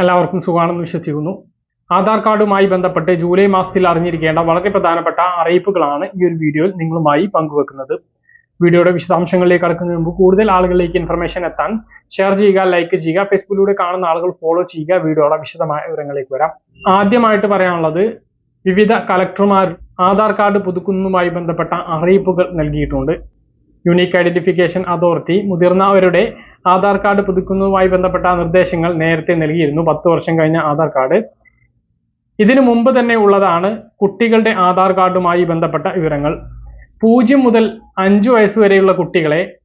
എല്ലാവർക്കും സുഖമാണെന്ന് വിശ്വസിക്കുന്നു. ആധാർ കാർഡുമായി ബന്ധപ്പെട്ട് ജൂലൈ മാസത്തിൽ അറിഞ്ഞിരിക്കേണ്ട വളരെ പ്രധാനപ്പെട്ട അറിയിപ്പുകളാണ് ഈ ഒരു വീഡിയോയിൽ നിങ്ങളുമായി പങ്കുവെക്കുന്നത്. വീഡിയോയുടെ വിശദാംശങ്ങളിലേക്ക് കടക്കുന്നതിന് മുമ്പ് കൂടുതൽ ആളുകളിലേക്ക് ഇൻഫർമേഷൻ എത്താൻ ഷെയർ ചെയ്യുക ലൈക്ക് ചെയ്യുക ഫേസ്ബുക്കിലൂടെ കാണുന്ന ആളുകൾ ഫോളോ ചെയ്യുക. വീഡിയോയുടെ വിശദമായ വിവരങ്ങളിലേക്ക് വരാം. ആദ്യമായിട്ട് പറയാനുള്ളത് വിവിധ കളക്ടർമാർ ആധാർ കാർഡ് പുതുക്കുന്നതുമായി ബന്ധപ്പെട്ട അറിയിപ്പുകൾ നൽകിയിട്ടുണ്ട്. യുണീക്ക് ഐഡന്റിഫിക്കേഷൻ അതോറിറ്റി മുതിർന്നവരുടെ ആധാർ കാർഡ് പുതുക്കുന്നതുമായി ബന്ധപ്പെട്ട നിർദ്ദേശങ്ങൾ നേരത്തെ നൽകിയിരുന്നു. പത്ത് വർഷം കഴിഞ്ഞ ആധാർ കാർഡ്. ഇതിനു മുമ്പ് തന്നെ ഉള്ളതാണ് കുട്ടികളുടെ ആധാർ കാർഡുമായി ബന്ധപ്പെട്ട വിവരങ്ങൾ. പൂജ്യം മുതൽ അഞ്ചു വരെയുള്ള കുട്ടികളെ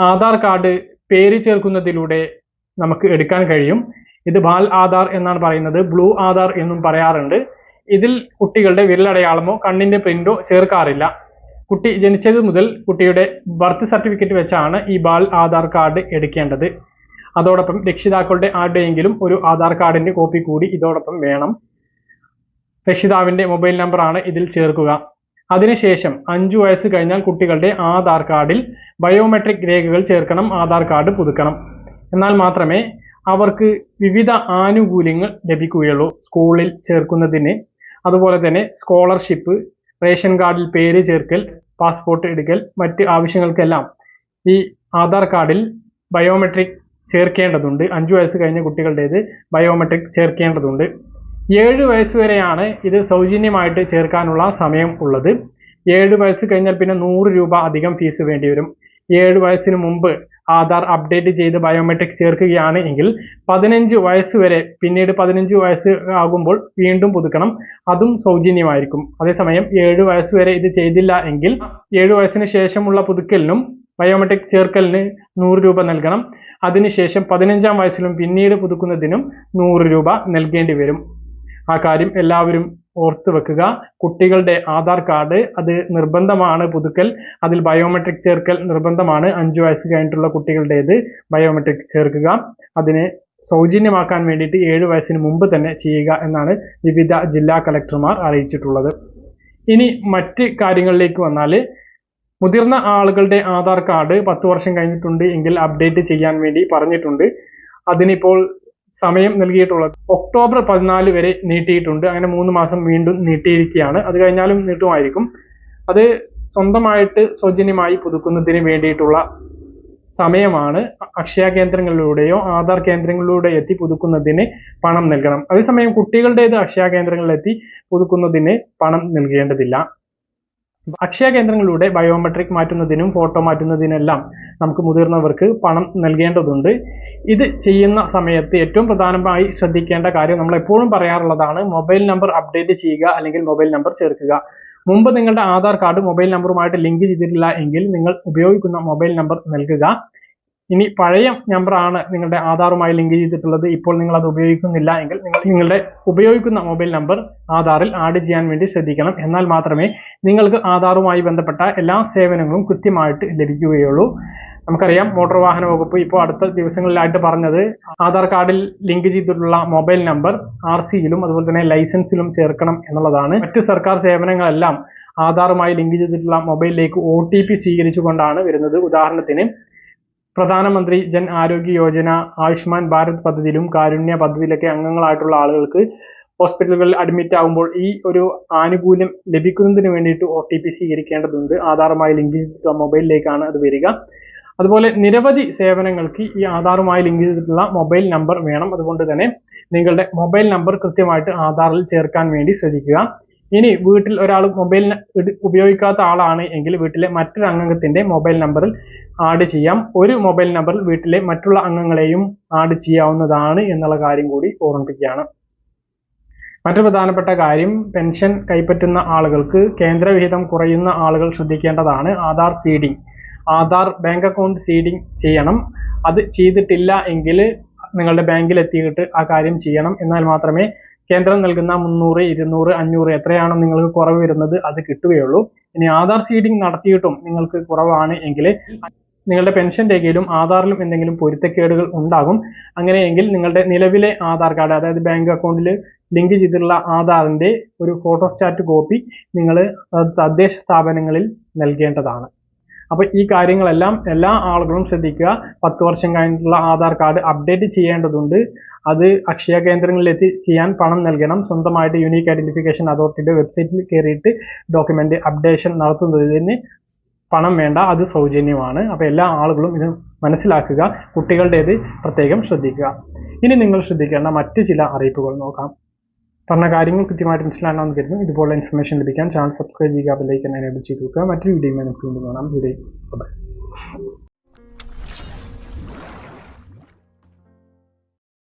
ആധാർ കാർഡ് പേര് ചേർക്കുന്നതിലൂടെ നമുക്ക് എടുക്കാൻ കഴിയും. ഇത് ബാൽ ആധാർ എന്നാണ് പറയുന്നത്. ബ്ലൂ ആധാർ എന്നും പറയാറുണ്ട്. ഇതിൽ കുട്ടികളുടെ വിരലടയാളമോ കണ്ണിന്റെ പ്രിന്റോ ചേർക്കാറില്ല. കുട്ടി ജനിച്ചത് മുതൽ കുട്ടിയുടെ ബർത്ത് സർട്ടിഫിക്കറ്റ് വെച്ചാണ് ഈ ബാൽ ആധാർ കാർഡ് എടുക്കേണ്ടത്. അതോടൊപ്പം രക്ഷിതാക്കളുടെ ആരുടെയെങ്കിലും ഒരു ആധാർ കാർഡിന്റെ കോപ്പി കൂടി ഇതോടൊപ്പം വേണം. രക്ഷിതാവിന്റെ മൊബൈൽ നമ്പറാണ് ഇതിൽ ചേർക്കുക. അതിനുശേഷം അഞ്ചു വയസ്സ് കഴിഞ്ഞാൽ കുട്ടികളുടെ ആധാർ കാർഡിൽ ബയോമെട്രിക് രേഖകൾ ചേർക്കണം ആധാർ കാർഡ് പുതുക്കണം. എന്നാൽ മാത്രമേ അവർക്ക് വിവിധ ആനുകൂല്യങ്ങൾ ലഭിക്കുകയുള്ളൂ. സ്കൂളിൽ ചേർക്കുന്നതിന്. അതുപോലെ തന്നെ സ്കോളർഷിപ്പ് റേഷൻ കാർഡിൽ പേര് ചേർക്കൽ പാസ്പോർട്ട് എടുക്കൽ മറ്റ് ആവശ്യങ്ങൾക്കെല്ലാം ഈ ആധാർ കാർഡിൽ ബയോമെട്രിക് ചേർക്കേണ്ടതുണ്ട്. അഞ്ചു വയസ്സ് കഴിഞ്ഞ കുട്ടികളുടേത് ബയോമെട്രിക് ചേർക്കേണ്ടതുണ്ട്. ഏഴ് വയസ്സ് വരെയാണ് ഇത് സൗജന്യമായിട്ട് ചേർക്കാനുള്ള സമയം ഉള്ളത്. ഏഴ് വയസ്സ് കഴിഞ്ഞാൽ പിന്നെ നൂറ് രൂപ അധികം ഫീസ് വേണ്ടി വരും ഏഴ് വയസ്സിന് മുമ്പ് ആധാർ അപ്ഡേറ്റ് ചെയ്ത് ബയോമെട്രിക് ചേർക്കുകയാണ് എങ്കിൽ പതിനഞ്ച് വയസ്സ് വരെ പിന്നീട് പതിനഞ്ച് വയസ്സ് ആകുമ്പോൾ വീണ്ടും പുതുക്കണം. അതും സൗജന്യമായിരിക്കും. അതേസമയം ഏഴ് വയസ്സ് വരെ ഇത് ചെയ്തില്ല എങ്കിൽ ഏഴ് വയസ്സിന് ശേഷമുള്ള പുതുക്കലിനും ബയോമെട്രിക് ചേർക്കലിന് നൂറ് രൂപ നൽകണം. അതിനുശേഷം പതിനഞ്ചാം വയസ്സിലും പിന്നീട് പുതുക്കുന്നതിനും നൂറ് രൂപ നൽകേണ്ടി വരും. ആ കാര്യം എല്ലാവരും ഓർത്ത് വെക്കുക. കുട്ടികളുടെ ആധാർ കാർഡ് അത് നിർബന്ധമാണ് പുതുക്കൽ. അതിൽ ബയോമെട്രിക് ചേർക്കൽ നിർബന്ധമാണ്. അഞ്ചു വയസ്സ് കഴിഞ്ഞിട്ടുള്ള കുട്ടികളുടേത് ബയോമെട്രിക് ചേർക്കുക. അതിനെ സൗജന്യമാക്കാൻ വേണ്ടിയിട്ട് ഏഴ് വയസ്സിന് മുമ്പ് തന്നെ ചെയ്യുക എന്നാണ് വിവിധ ജില്ലാ കളക്ടർമാർ അറിയിച്ചിട്ടുള്ളത്. ഇനി മറ്റ് കാര്യങ്ങളിലേക്ക് വന്നാൽ മുതിർന്ന ആളുകളുടെ ആധാർ കാർഡ് പത്ത് വർഷം കഴിഞ്ഞിട്ടുണ്ട് എങ്കിൽ അപ്ഡേറ്റ് ചെയ്യാൻ വേണ്ടി പറഞ്ഞിട്ടുണ്ട്. അതിനിപ്പോൾ സമയം നൽകിയിട്ടുള്ളത്. ഒക്ടോബർ പതിനാല് വരെ നീട്ടിയിട്ടുണ്ട്. അങ്ങനെ മൂന്ന് മാസം വീണ്ടും നീട്ടിയിരിക്കുകയാണ്. അത് കഴിഞ്ഞാലും നീട്ടുമായിരിക്കും. അത് സ്വന്തമായിട്ട് സൗജന്യമായി പുതുക്കുന്നതിന് വേണ്ടിയിട്ടുള്ള സമയമാണ്. അക്ഷയ കേന്ദ്രങ്ങളിലൂടെയോ ആധാർ കേന്ദ്രങ്ങളിലൂടെ എത്തി പുതുക്കുന്നതിന് പണം നൽകണം. അതേസമയം കുട്ടികളുടേത് അക്ഷയ കേന്ദ്രങ്ങളിലെത്തി പുതുക്കുന്നതിന് പണം നൽകേണ്ടതില്ല. അക്ഷയ കേന്ദ്രങ്ങളിലൂടെ ബയോമെട്രിക് മാറ്റുന്നതിനും ഫോട്ടോ മാറ്റുന്നതിനെല്ലാം നമുക്ക് മുതിർന്നവർക്ക് പണം നൽകേണ്ടതുണ്ട്. ഇത് ചെയ്യുന്ന സമയത്ത് ഏറ്റവും പ്രധാനമായി ശ്രദ്ധിക്കേണ്ട കാര്യം നമ്മൾ എപ്പോഴും പറയാറുള്ളതാണ് മൊബൈൽ നമ്പർ അപ്ഡേറ്റ് ചെയ്യുക അല്ലെങ്കിൽ മൊബൈൽ നമ്പർ ചേർക്കുക. മുമ്പ് നിങ്ങളുടെ ആധാർ കാർഡ് മൊബൈൽ നമ്പറുമായിട്ട് ലിങ്ക് ചെയ്തിട്ടില്ല എങ്കിൽ നിങ്ങൾ ഉപയോഗിക്കുന്ന മൊബൈൽ നമ്പർ നൽകുക. ഇനി പഴയ നമ്പറാണ് നിങ്ങളുടെ ആധാറുമായി ലിങ്ക് ചെയ്തിട്ടുള്ളത്. ഇപ്പോൾ നിങ്ങൾ അത് ഉപയോഗിക്കുന്നില്ല എങ്കിൽ നിങ്ങൾ നിങ്ങളുടെ ഉപയോഗിക്കുന്ന മൊബൈൽ നമ്പർ ആധാറിൽ ആഡ് ചെയ്യാൻ വേണ്ടി ശ്രദ്ധിക്കണം. എന്നാൽ മാത്രമേ നിങ്ങൾക്ക് ആധാറുമായി ബന്ധപ്പെട്ട എല്ലാ സേവനങ്ങളും കൃത്യമായിട്ട് ലഭിക്കുകയുള്ളൂ. നമുക്കറിയാം മോട്ടോർ വാഹന വകുപ്പ് ഇപ്പോൾ അടുത്ത ദിവസങ്ങളിലായിട്ട് പറഞ്ഞത് ആധാർ കാർഡിൽ ലിങ്ക് ചെയ്തിട്ടുള്ള മൊബൈൽ നമ്പർ ആർ സിയിലും അതുപോലെ തന്നെ ലൈസൻസിലും ചേർക്കണം എന്നുള്ളതാണ്. മറ്റ് സർക്കാർ സേവനങ്ങളെല്ലാം ആധാറുമായി ലിങ്ക് ചെയ്തിട്ടുള്ള മൊബൈലിലേക്ക് ഒ ടി പി സ്വീകരിച്ചുകൊണ്ടാണ് വരുന്നത്. ഉദാഹരണത്തിന് പ്രധാനമന്ത്രി ജൻ ആരോഗ്യ യോജന ആയുഷ്മാൻ ഭാരത് പദ്ധതിയിലും കാരുണ്യ പദ്ധതിയിലൊക്കെ അംഗങ്ങളായിട്ടുള്ള ആളുകൾക്ക് ഹോസ്പിറ്റലുകളിൽ അഡ്മിറ്റ് ആകുമ്പോൾ ഈ ഒരു ആനുകൂല്യം ലഭിക്കുന്നതിന് വേണ്ടിയിട്ട് ഒ ടി പി സ്വീകരിക്കേണ്ടതുണ്ട്. ആധാറുമായി ലിങ്ക് ചെയ്തിട്ടുള്ള മൊബൈലിലേക്കാണ് അത് വരിക. അതുപോലെ നിരവധി സേവനങ്ങൾക്ക് ഈ ആധാറുമായി ലിങ്ക് ചെയ്തിട്ടുള്ള മൊബൈൽ നമ്പർ വേണം. അതുകൊണ്ട് തന്നെ നിങ്ങളുടെ മൊബൈൽ നമ്പർ കൃത്യമായിട്ട് ആധാറിൽ ചേർക്കാൻ വേണ്ടി ശ്രദ്ധിക്കുക. ഇനി വീട്ടിൽ ഒരാൾ മൊബൈൽ ഉപയോഗിക്കാത്ത ആളാണ് എങ്കിൽ വീട്ടിലെ മറ്റൊരു അംഗത്തിന്റെ മൊബൈൽ നമ്പറിൽ ആഡ് ചെയ്യാം. ഒരു മൊബൈൽ നമ്പറിൽ വീട്ടിലെ മറ്റുള്ള അംഗങ്ങളെയും ആഡ് ചെയ്യാവുന്നതാണ് എന്നുള്ള കാര്യം കൂടി ഓർമ്മിപ്പിക്കുകയാണ്. മറ്റു പ്രധാനപ്പെട്ട കാര്യം പെൻഷൻ കൈപ്പറ്റുന്ന ആളുകൾക്ക് കേന്ദ്രവിഹിതം കുറയുന്ന ആളുകൾ ശ്രദ്ധിക്കേണ്ടതാണ്. Aadhaar seeding Aadhaar bank account seeding ചെയ്യണം. അത് ചെയ്തിട്ടില്ല എങ്കിൽ നിങ്ങളുടെ ബാങ്കിൽ എത്തിയിട്ട് ആ കാര്യം ചെയ്യണം. എന്നാൽ മാത്രമേ കേന്ദ്രം നൽകുന്ന മുന്നൂറ് ഇരുന്നൂറ് അഞ്ഞൂറ് എത്രയാണോ നിങ്ങൾക്ക് കുറവ് വരുന്നത് അത് കിട്ടുകയുള്ളൂ. ഇനി ആധാർ സീഡിംഗ് നടത്തിയിട്ടും നിങ്ങൾക്ക് കുറവാണ് എങ്കിൽ നിങ്ങളുടെ പെൻഷൻ രേഖയിലും ആധാറിലും എന്തെങ്കിലും പൊരുത്തക്കേടുകൾ ഉണ്ടാകും. അങ്ങനെയെങ്കിൽ നിങ്ങളുടെ നിലവിലെ ആധാർ കാർഡ് അതായത് ബാങ്ക് അക്കൗണ്ടിൽ ലിങ്ക് ചെയ്തിട്ടുള്ള ആധാറിന്റെ ഒരു ഫോട്ടോസ്റ്റാറ്റ് കോപ്പി നിങ്ങൾ തദ്ദേശ സ്ഥാപനങ്ങളിൽ നൽകേണ്ടതാണ്. അപ്പോൾ ഈ കാര്യങ്ങളെല്ലാം എല്ലാ ആളുകളും ശ്രദ്ധിക്കുക. പത്ത് വർഷം കഴിഞ്ഞിട്ടുള്ള ആധാർ കാർഡ് അപ്ഡേറ്റ് ചെയ്യേണ്ടതുണ്ട്. അത് അക്ഷയ കേന്ദ്രങ്ങളിലെത്തി ചെയ്യാൻ പണം നൽകണം. സ്വന്തമായിട്ട് യൂണീക്ക് ഐഡന്റിഫിക്കേഷൻ അതോറിറ്റിയുടെ വെബ്സൈറ്റിൽ കയറിയിട്ട് ഡോക്യുമെന്റ് അപ്ഡേഷൻ നടത്തുന്നതിന് പണം വേണ്ട അത് സൗജന്യമാണ്. അപ്പോൾ എല്ലാ ആളുകളും ഇത് മനസ്സിലാക്കുക കുട്ടികളുടേത് പ്രത്യേകം ശ്രദ്ധിക്കുക. ഇനി നിങ്ങൾ ശ്രദ്ധിക്കേണ്ട മറ്റ് ചില അറിയിപ്പുകൾ നോക്കാം. പറഞ്ഞ കാര്യങ്ങൾ കൃത്യമായിട്ട് മനസ്സിലാണെന്ന് കരുതുന്നു. ഇതുപോലെ ഇൻഫർമേഷൻ ലഭിക്കാൻ ചാനൽ സബ്സ്ക്രൈബ് ചെയ്യുക ബെല്ലൈക്കൻ എനേബിൾ ചെയ്ത് വെക്കുക. മറ്റൊരു വീഡിയോ നമുക്ക് വീണ്ടും കാണാം. Video bye